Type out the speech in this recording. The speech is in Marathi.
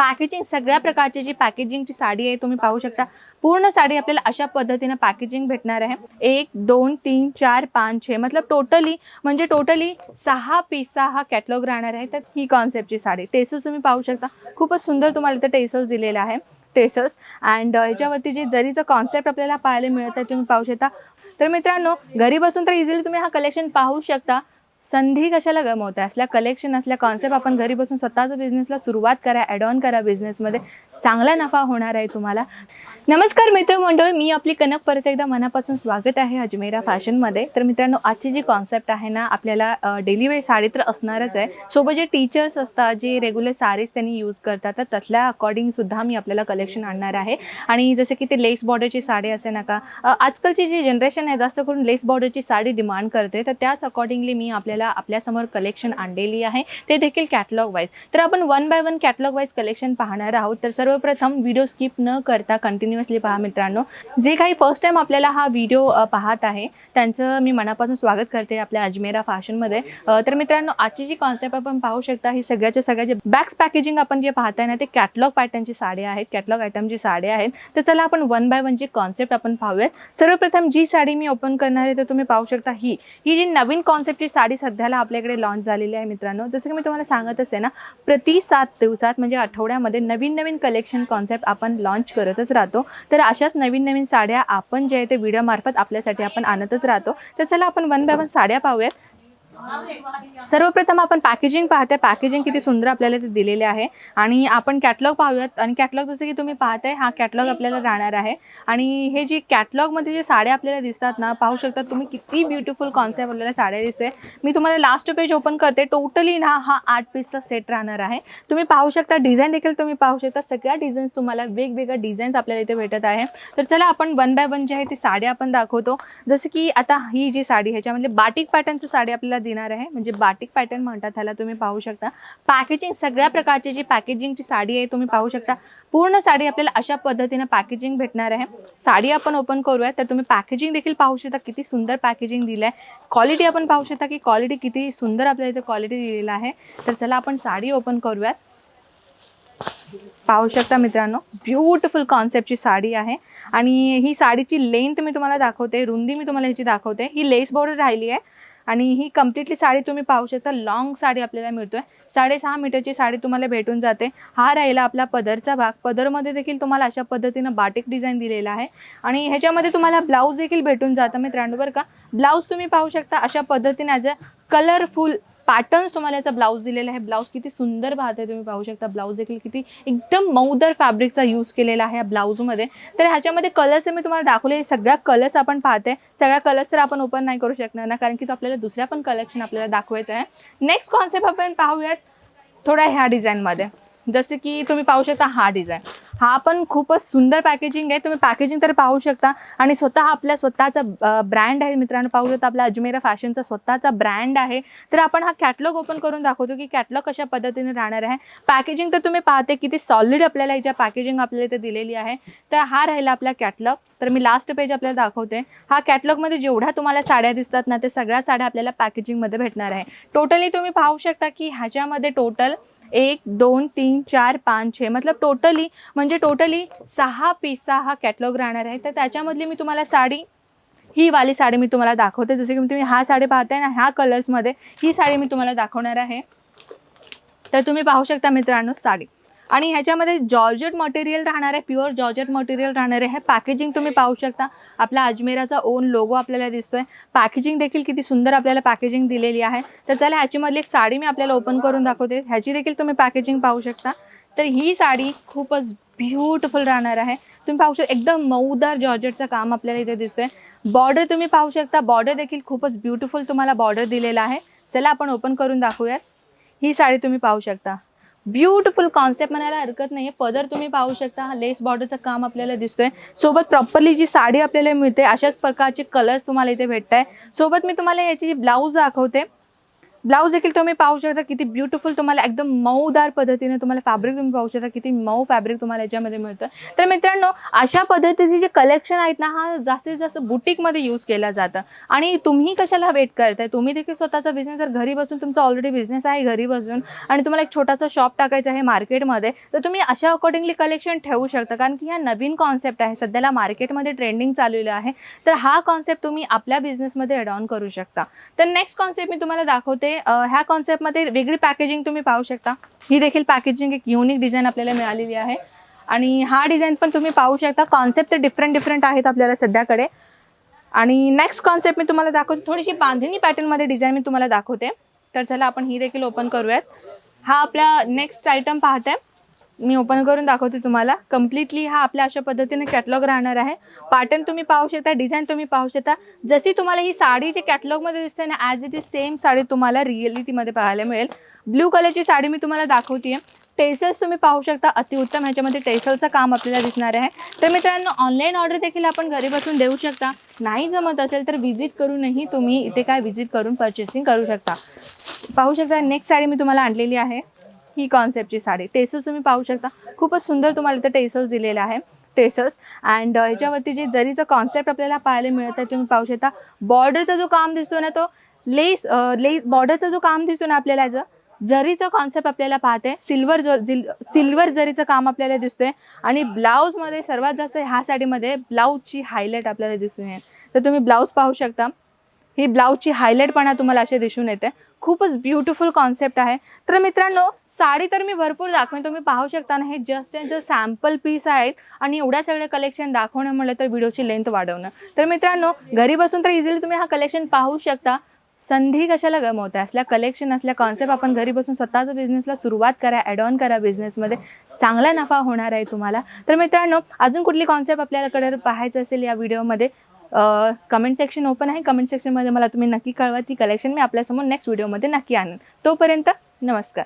पॅकेजिंग सगळ्या प्रकारची जी पॅकेजिंगची साडी आहे तुम्ही पाहू शकता. पूर्ण साडी आपल्याला अशा पद्धतीनं पॅकेजिंग भेटणार आहे. एक दोन तीन चार पाच छे मतलब टोटली म्हणजे टोटली सहा पीसचा हा कॅटलॉग राहणार आहे. तर ही कॉन्सेप्टची साडी. टेसल्स तुम्ही पाहू शकता. खूपच सुंदर तुम्हाला इथं टेसल्स दिलेला आहे. टेसल्स अँड ह्याच्यावरती जे जरीचं कॉन्सेप्ट आपल्याला पाहायला मिळत आहे तुम्ही पाहू शकता. तर मित्रांनो घरी बसून तर इझिली तुम्ही हा कलेक्शन पाहू शकता. संधी कशाला गमवता असल्या कलेक्शन असल्या कॉन्सेप्ट आपण घरी बसून स्वतःचा बिझनेसला सुरुवात करा ॲड ऑन करा बिझनेसमध्ये चांगला नफा होणार आहे तुम्हाला. नमस्कार मित्रमंडळ मी आपली कनक परत एकदा मनापासून स्वागत आहे अजमेरा फॅशनमध्ये. तर मित्रांनो आजची जी कॉन्सेप्ट आहे ना आपल्याला डेली वेळ साडी तर असणारच आहे. सोबत जे टीचर्स असतात जे रेग्युलर साडीज त्यांनी यूज करतात तर त्यातल्या अकॉर्डिंग सुद्धा मी आपल्याला कलेक्शन आणणार आहे. आणि जसं की ते लेस बॉर्डरची साडी असे नका आजकालची जी जनरेशन आहे जास्त करून लेस बॉर्डरची साडी डिमांड करते. तर त्याच अकॉर्डिंगली मी आपल्या आपल्याला आपल्यासमोर कलेक्शन आणलेली आहे. ते देखील कॅटलॉग वाईज तर आपण one by one catalogue wise collection पाहणार आहोत. तर सर्वप्रथम व्हिडिओ स्किप न करता कंटिन्युअसली पहा मित्रांनो. जे काही फर्स्ट टाईम आपल्याला हा व्हिडिओ पाहत आहे त्यांचं मी मनापासून स्वागत करते आपल्या अजमेरा फॅशनमध्ये तर मित्रांनो आजची जी कॉन्सेप्ट आपण पाहू शकता ही सगळ्याच्या सगळ्या जे बॅक्स पॅकेजिंग आपण जे पाहताय ना ते कॅटलॉग पॅटर्नची साड्या आहेत कॅटलॉग आयटमची साड्या आहेत. तर चला आपण वन बाय वन जी कॉन्सेप्ट आपण पाहूयात. सर्वप्रथम जी साडी मी ओपन करणार आहे तर तुम्ही पाहू शकता ही. ही जी नवीन कॉन्सेप्टची साडी सध्याला आपल्याकडे लॉन्च झालेली आहे मित्रांनो. जसं की मी तुम्हाला सांगत असते ना प्रति सात दिवसात म्हणजे आठवड्यामध्ये नवीन नवीन कलेक्शन कॉन्सेप्ट आपण लॉन्च करतच राहतो. तर अशाच नवीन नवीन साड्या आपण जे आहे ते व्हिडिओमार्फत आपल्यासाठी आपण आणतच राहतो. तर चला आपण वन बाय वन साड्या पाहूयात. सर्वप्रथम आपण पॅकेजिंग पाहते पॅकेजिंग किती सुंदर आपल्याला ते दिलेले आहे. आणि आपण कॅटलॉग पाहूयात. आणि कॅटलॉग जसं की तुम्ही पाहताय हा कॅटलॉग आपल्याला राहणार आहे. आणि हे जी कॅटलॉगमध्ये जे साड्या आपल्याला दिसतात ना पाहू शकता तुम्ही किती ब्युटिफुल कॉन्सेप्ट आपल्याला साड्या दिसते. मी तुम्हाला लास्ट पेज ओपन करते. टोटली ना हा आठ पीसचा सेट राहणार आहे. तुम्ही पाहू शकता डिझाईन देखील तुम्ही पाहू शकता. सगळ्या डिझाईन्स तुम्हाला वेगवेगळ्या डिझाईन्स आपल्याला इथे भेटत आहे. तर चला आपण वन बाय वन जे आहे ती साड्या आपण दाखवतो. जसं की आता ही जी साडी ह्याच्यामधले बाटिक पॅटर्नची साडी आपल्याला देणार आहे. म्हणजे बाटिक पॅटर्न म्हणतात त्याला तुम्ही पाहू शकता. पॅकेजिंग सगळ्या प्रकारची जी पॅकेजिंगची साडी आहे तुम्ही पाहू शकता. पूर्ण साडी आपल्याला अशा पद्धतीने पॅकेजिंग भेटणार आहे. साडी आपण ओपन करूया तर तुम्ही पॅकेजिंग देखील पाहू शकता. किती सुंदर पॅकेजिंग दिलं आहे क्वालिटी आपण पाहू शकता की क्वालिटी किती सुंदर आपल्याला इथे क्वालिटी दिलेलं आहे. तर चला आपण साडी ओपन करूयात. पाहू शकता मित्रांनो ब्युटिफुल कॉन्सेप्टची साडी आहे. आणि ही साडीची लेंथ मी तुम्हाला दाखवते रुंदी मी तुम्हाला ह्याची दाखवते. ही लेस बॉर्डर राहिली आहे. आणि ही कम्प्लिटली साडी तुम्ही पाहू शकता. लॉंग साडी आपल्याला मिळतोय. साडेसहा मीटरची साडी तुम्हाला भेटून जाते. हा राहिला आपला पदरचा भाग. पदरमध्ये देखील तुम्हाला अशा पद्धतीनं बाटिक डिझाईन दिलेला आहे. आणि ह्याच्यामध्ये तुम्हाला ब्लाऊज देखील भेटून जातं मित्रांनो बरं का? ब्लाऊज तुम्ही पाहू शकता अशा पद्धतीने ॲज अ कलरफुल पॅटर्न्स तुम्हाला याचा ब्लाऊज दिलेला आहे. ब्लाऊज किती सुंदर पाहते तुम्ही पाहू शकता. ब्लाऊज देखील किती एकदम मौदर फॅब्रिकचा यूज केलेला आहे या ब्लाऊजमध्ये तर ह्याच्यामध्ये कलर्स मी तुम्हाला दाखवले. सगळ्या कलर्स आपण पाहते सगळ्या कलर्स तर आपण ओपन नाही करू शकणार ना कारण की तो आपल्याला दुसऱ्या पण कलेक्शन आपल्याला दाखवायचं आहे. नेक्स्ट कॉन्सेप्ट आपण पाहूयात थोड्या ह्या डिझाईनमध्ये जसं की तुम्ही पाहू शकता हा डिझाईन हा पण खूपच सुंदर पॅकेजिंग आहे. तुम्ही पॅकेजिंग तर पाहू शकता. आणि स्वतः आपल्या स्वतःचा ब्रँड आहे. मित्रांनो पाहू शकता आपला अजमेरा फॅशनचा स्वतःचा ब्रँड आहे. तर आपण हा कॅटलॉग ओपन करून दाखवतो की कॅटलॉग कशा पद्धतीने राहणार आहे. पॅकेजिंग तर तुम्ही पाहते किती सॉलिड आपल्याला ज्या पॅकेजिंग आपल्याला इथे दिलेली आहे. तर हा राहिला आपला कॅटलॉग तर मी लास्ट पेज आपल्याला दाखवते. हा कॅटलॉगमध्ये जेवढ्या तुम्हाला साड्या दिसतात ना ते सगळ्या साड्या आपल्याला पॅकेजिंगमध्ये भेटणार आहे. टोटली तुम्ही पाहू शकता की ह्याच्यामध्ये टोटल एक दोन तीन चार पाच छे. मतलब टोटली म्हणजे टोटली सहा पीसचा हा कॅटलॉग राहणार आहे. तर त्याच्यामधली मी तुम्हाला साडी ही वाली साडी मी तुम्हाला दाखवते. जसे की तुम्ही हा साडी पाहताय ना ह्या कलर्समध्ये ही साडी मी तुम्हाला दाखवणार आहे. तर तुम्ही पाहू शकता मित्रांनो साडी. आणि ह्याच्यामध्ये जॉर्जेट मटेरियल राहणार आहे प्युअर जॉर्जेट मटेरियल राहणार आहे पॅकेजिंग तुम्ही पाहू शकता. आपला अजमेराचा ओन लोगो आपल्याला दिसतोय. पॅकेजिंग देखील किती सुंदर आपल्याला पॅकेजिंग दिलेली आहे. तर चला ह्याच्यामधली एक साडी मी आपल्याला ओपन करून दाखवते. ह्याची देखील तुम्ही पॅकेजिंग पाहू शकता. तर ही साडी खूपच ब्युटिफुल राहणार आहे. तुम्ही पाहू शकता एकदम मऊदार जॉर्जेटचं काम आपल्याला इथे दिसतंय. बॉर्डर तुम्ही पाहू शकता. बॉर्डर देखील खूपच ब्युटिफुल तुम्हाला बॉर्डर दिलेला आहे. चला आपण ओपन करून दाखवूयात. ही साडी तुम्ही पाहू शकता. ब्युटिफुल कॉन्सेप्ट म्हणायला हरकत नाही पदर तुम्ही पाहू शकता हा लेस बॉर्डरचं काम आपल्याला दिसतोय. सोबत प्रॉपरली जी साडी आपल्याला मिळते अशाच प्रकारचे कलर्स तुम्हाला इथे भेटत आहे सोबत मी तुम्हाला याची ब्लाऊज दाखवते. ब्लाऊज देखील तुम्ही पाहू शकता किती ब्युटिफुल तुम्हाला एकदम मऊदार पद्धतीने तुम्हाला फॅब्रिक तुम्ही पाहू शकता किती मऊ फॅब्रिक तुम्हाला याच्यामध्ये मिळतं. तर मित्रांनो अशा पद्धतीचे जे कलेक्शन आहेत ना हा जास्तीत जास्त बुटीकमध्ये यूज केला जातं. आणि तुम्ही कशाला वेट करताय? तुम्ही देखील स्वतःचा बिझनेस जर घरी बसून तुमचा ऑलरेडी बिझनेस आहे घरी बसून आणि तुम्हाला एक छोटासा शॉप टाकायचा आहे मार्केटमध्ये तर तुम्ही अशा अकॉर्डिंगली कलेक्शन ठेवू शकता. कारण की ह्या नवीन कॉन्सेप्ट आहे सध्याला मार्केटमध्ये ट्रेंडिंग चाललेलं आहे. तर हा कॉन्सेप्ट तुम्ही आपल्या बिझनेसमध्ये ॲड ऑन करू शकता. तर नेक्स्ट कॉन्सेप्ट मी तुम्हाला दाखवते अं, ह्या कॉन्सेप्टमध्ये वेगळी पॅकेजिंग तुम्ही पाहू शकता. ही देखील पॅकेजिंग एक युनिक डिझाईन आपल्याला मिळालेली आहे. आणि हा डिझाईन पण तुम्ही पाहू शकता. कॉन्सेप्ट तर डिफरंट डिफरंट आहेत आपल्याला सध्याकडे. आणि नेक्स्ट कॉन्सेप्ट मी तुम्हाला दाखवते. थोडीशी बांधणी पॅटर्नमध्ये डिझाईन मी तुम्हाला दाखवते. तर चला आपण ही देखील ओपन करूयात. हा आपला नेक्स्ट आयटम पाहते मी ओपन करून दाखवते तुम्हाला. कम्प्लिटली हा आपल्या अशा पद्धतीने कॅटलॉग राहणार आहे. पॅटर्न तुम्ही पाहू शकता डिझाईन तुम्ही पाहू शकता. जशी तुम्हाला ही साडी जी कॅटलॉगमध्ये दिसते ना as it is same sari तुम्हाला रिअलिटीमध्ये पाहायला मिळेल. ब्ल्यू कलरची साडी मी तुम्हाला दाखवते टेसल्स तुम्ही पाहू शकता अतिउत्तम ह्याच्यामध्ये टेसलचं काम आपल्याला दिसणार आहे. तर मित्रांनो ऑनलाईन ऑर्डर देखील आपण घरी बसून देऊ शकता. नाही जमत असेल तर व्हिजिट करूनही तुम्ही इथे काय व्हिजिट करून परचेसिंग करू शकता. पाहू शकता नेक्स्ट साडी मी तुम्हाला आणलेली आहे. ही कॉन्सेप्टची साडी. टेसल्स तुम्ही पाहू शकता. खूपच सुंदर तुम्हाला इथं टेसल्स दिलेला आहे टेसल्स अँड ह्याच्यावरती जे जरीचं कॉन्सेप्ट आपल्याला पाहायला मिळत आहे तुम्ही पाहू शकता. बॉर्डरचा जो काम दिसतो ना तो लेस लेस बॉर्डरचा जो काम दिसतो ना आपल्याला याचं जरीचं कॉन्सेप्ट आपल्याला पाहते सिल्वर जो जिल सिल्वर जरीचं काम आपल्याला दिसतोय. आणि ब्लाऊजमध्ये सर्वात जास्त ह्या साडीमध्ये ब्लाऊजची हायलाईट आपल्याला दिसून येईल. तर तुम्ही ब्लाऊज पाहू शकता. ही ब्लाऊजची हायलाईटपणा तुम्हाला असे दिसून येते. खूपच ब्युटिफुल कॉन्सेप्ट आहे. तर मित्रांनो साडी तर मी भरपूर दाखवेन. तुम्ही पाहू शकता ना हे जस्ट यांचं सॅम्पल पीस आहेत. आणि एवढ्या सगळे कलेक्शन दाखवणं म्हणलं तर व्हिडिओची लेंथ वाढवणं. तर मित्रांनो घरी बसून तर इझिली तुम्ही हा कलेक्शन पाहू शकता. संधी कशाला गमवता असल्या कलेक्शन असल्या कॉन्सेप्ट आपण घरी बसून स्वतःचा बिझनेसला सुरुवात करा ॲड ऑन करा बिझनेसमध्ये चांगला नफा होणार आहे तुम्हाला. तर मित्रांनो अजून कुठली कॉन्सेप्ट आपल्याकडे पाहायचं असेल या व्हिडिओमध्ये कमेंट सेक्शन ओपन आहे. कमेंट सेक्शनमध्ये मला तुम्ही नक्की कळवा. ती कलेक्शन मी आपल्यासमोर नेक्स्ट व्हिडिओमध्ये नक्की आणेन. तोपर्यंत नमस्कार.